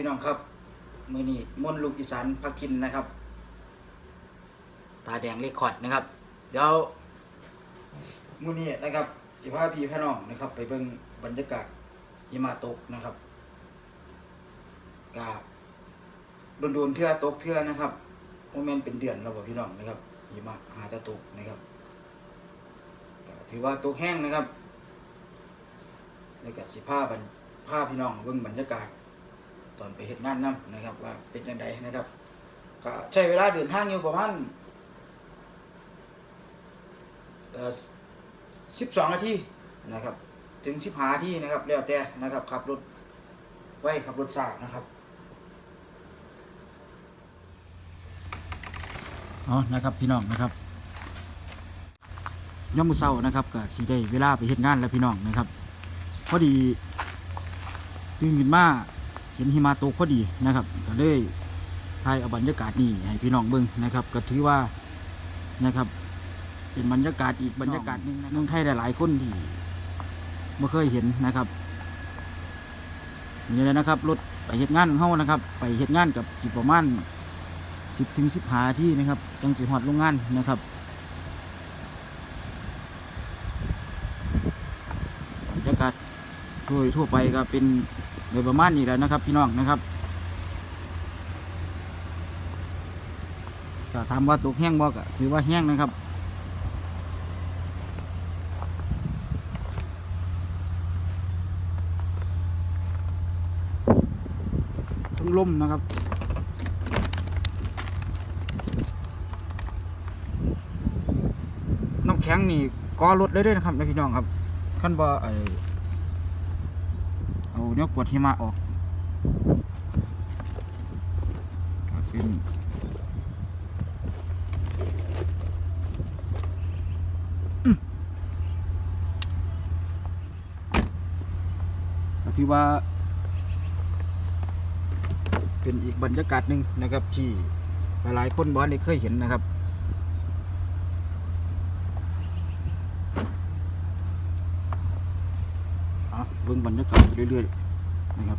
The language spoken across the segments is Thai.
พี่น้องครับมือนี้มนลูกอีสานพักกินนะครับ ตาแดงเลคคอร์ดนะครับ เดี๋ยวมือนี้นะครับสิพาพี่พี่น้องนะครับ ไปเบิ่งบรรยากาศหิมะตกนะครับกาโดนๆเทือตกเทือนะครับโมเมนต์เป็นเดือนแล้วบ่พี่น้องนะครับหิมะหาจะตกนะครับถือว่าตกแห้งนะครับแล้วก็สิพาบรรพาพี่น้องเบิ่งบรรยากาศ ตอนไปเฮ็ดงานนํนะครับ ว่าเป็นจังไดนะครับ ก็ใช้เวลาเดินทางอยู่ประมาณเอ่อ12นาทีนะครับ ถึง15นาที่นะครับแล้วแต่นะครับขับรถไว้ขับรถช้านะครับอ๋อนะครับพี่น้องนะครับย่อมมือเศร้านะครับก็สิได้เวลาไปเฮ็ดงานแล้วพี่น้องนะครับ พอดีตื่นขึ้นมา เห็นหิมะตกพอดีนะครับ ก็เลยถ่ายเอาบรรยากาศนี่ให้พี่น้องเบิ่งนะครับ ก็ถือว่านะครับ เป็นบรรยากาศอีกบรรยากาศหนึงนะเมืองไทยหลายๆคนที่ไม่เคยเห็นนะครับนี่เลยนะครับรถไปเฮ็ดงานของเฮานะครับ ไปเฮ็ดงานกับสิประมาณสิบถึงสิบหาที่นะครับจังสิฮอดโรงงานนะครับบรรยากาศโดยทั่วไปก็เป็น โดยประมาณนี้แหละนะครับ พี่น้องนะครับก็ถามว่าตกแห้งบ่ก็ถือว่าแห้งนะครับทั้งลมนะครับน้ำแข็งนี่กอรถเลยเด้วยนะครับนะพี่น้องครับขั้นบ่ไอ เอาเนื้อกวดหิมะออกก็เป็นก็ถือว่า เป็นอีกบรรยากาศหนึ่งนะครับ ที่หลายๆคนบ้านได้เคยเห็นนะครับอะเบิ่งบรรยากาศไปเรื่อยๆ นะครับ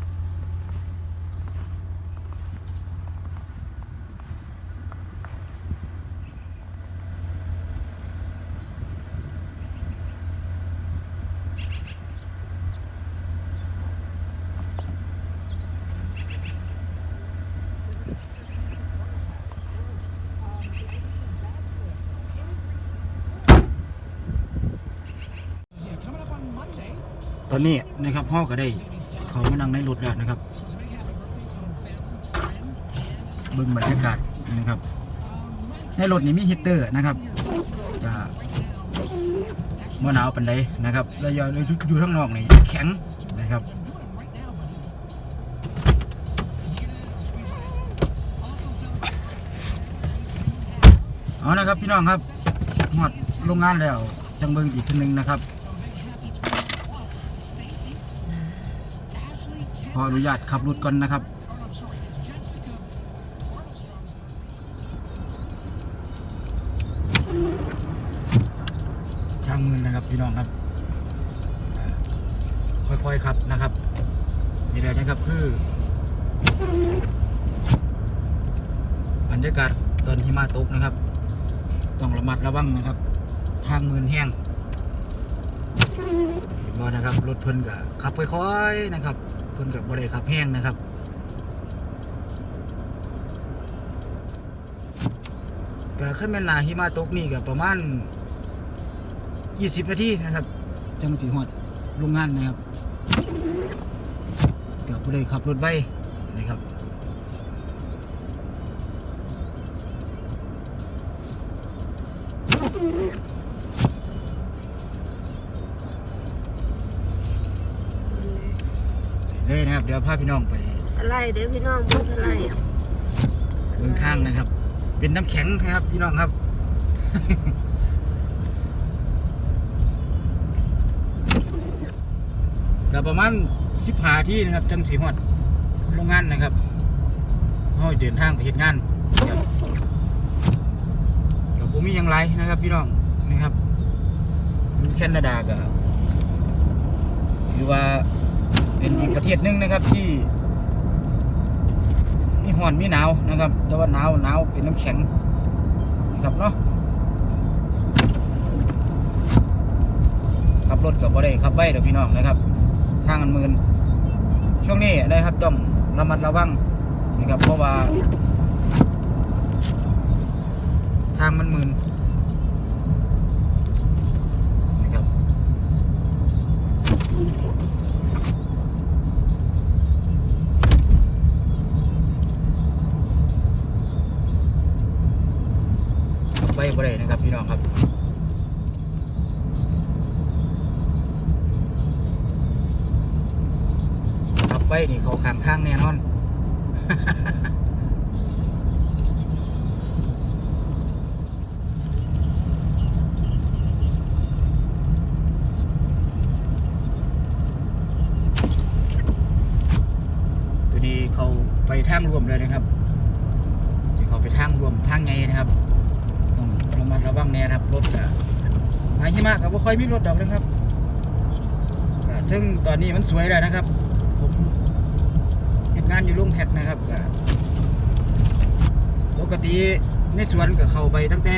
ตอนนี้นะครับพ่อก็ได้ เขามานั่งในรถแล้วนะครับเบิ่งบรรยากาศนะครับ ในรถนี่มีฮีตเตอร์นะครับจะมื่หนาวปันใดนะครับแล้วอยู่อยู่ข้างนอกนี่แข็งนะครับเอานะครับพี่น้องครับหมดโรงงานแล้วจังเบิ่งอีกทีหนึงนะครับ ออนุญาตขับรถก่อนนะครับทางมือนะครับพี่น้องครับ ค่อยๆขับนะครับนี่เลยนะครับคือบรรยากาศตอนหิมะตกนะครับ ต้องระมัดระวังนะครับ ทางมือแห้งเห็นบ่นะครับรถเพิ่นก็ขับค่อยๆนะครับ พิ่นกับบริขับแห้งนะครับก็ขึ้นแม่นนาหิมะตกนี่กับประมาณ 20 นาทีนะครับ จังสีหอดโรงงานนะครับกับบริขับรถไว้นะครับ พาพี่น้องไปสไลด์เด้อพี่น้องบ่สไลด์เบื้องข้างนะครับ เป็นน้ำแข็งครับพี่น้องครับก็ประมาณสิบหาที่นะครับ จังสีหอดโรงงานนะครับห้อยเดินทางไปเห็นงานกับผมมียังไรนะครับ พี่น้องนะครับอยู่แคนาดาก็ถือว่า เป็นอีกประเทศหนึ่งนะครับที่ มีห้อนมีหนาวนะครับ แต่ว่าหนาวหนาวเป็นน้ำแข็งนะครับเนาะขับรถกับบ่ได้ขับไว้เดี๋ยวพี่น้องนะครับ ทางมันมืนช่วงนี้นะครับต้องระมัดระวังนะครับเพราะว่า ทางมันมืน ไปนี่เขาข้างทางแน่นอน ตัวนี้เขาไปทางรวมเลยนะครับที่เขาไปทางรวมทางไงนะครับต้องระมัดระวังแน่ครับรถก็หาหิมะก็บ่ค่อยมีรถดอกนะครับก็ถึงตอนนี้มันสวยแล้วนะครับ ผมเห็นงานอยู่ลุงแพ็กนะครับก็ปกติในสวนกับเข้าไปตั้งแต่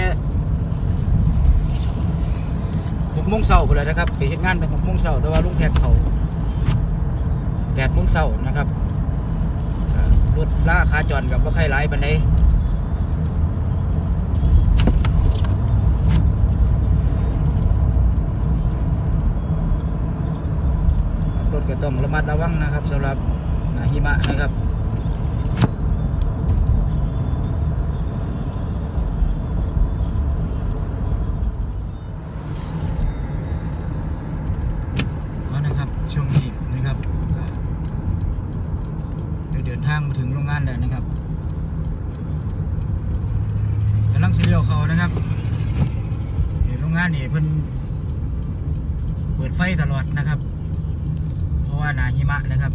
หกโมงเช้าไปเลยนะครับ ไปเห็นงานตั้งหกโมงเช้าแต่ว่าลุงแพ็กเขาแปดโมงเช้านะครับรถล่าขาจรกับว่าใครหลายปันได ถก็ต้องระมัดระวังนะครับสำหรับหนาหิมะนะครับนะครับช่วงนี้นะครับก็ได้เดินทางมาถึงโรงงานแล้วนะครับกำลังสิเลี้ยเขานะครับเดี๋ยวโรงงานนี่เพิ่นเปิดไฟตลอดนะครับ ว่าหนาหิมะนะครับ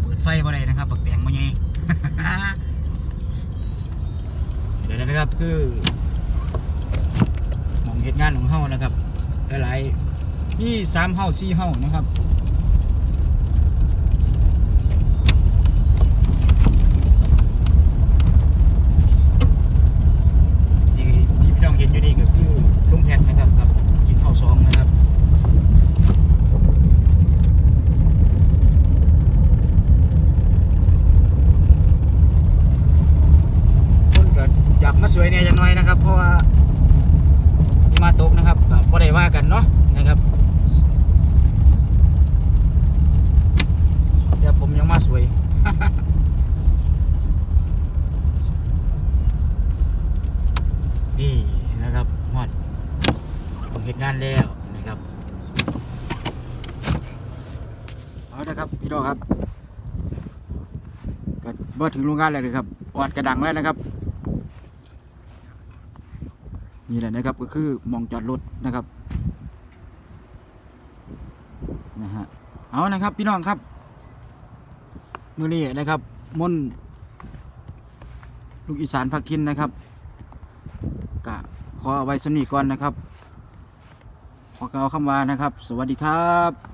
เปิดไฟบ่ได้นะครับปักแตงบ่ใหญ่เดี๋ยวนะครับคือมองเหตุงานของเฮานะครับหลายๆที่สามเฮาสี่เฮานะครับ ที่ที่พี่น้องเห็นอยู่นี่ก็คือลุงแพทย์นะครับกับกินข้าวซองนะครับ คนก็อยากมาสวยเนี่ยจังน้อยนะครับ เพราะว่าหิมาตกนะครับก็บ่ได้ว่ากัน เนาะนะครับ เดี๋ยวผมยังมาสวยนี่นะครับฮอดผมเห็นงานแล้วนะครับเอานะครับพี่ดอครับก็มาถึงโรงงานแล้วนะครับออดกระดังแล้วนะครับนี่แหละนะครับก็คือมองจอดรถนะครับ นะฮะเอานะครับพี่น้องครับมือนี้นะครับมนลูกอีสานพักคินนะครับกะขอเอาไว้สำนีก่อนนะครับ ขอกล่าวคำว่านะครับ สวัสดีครับ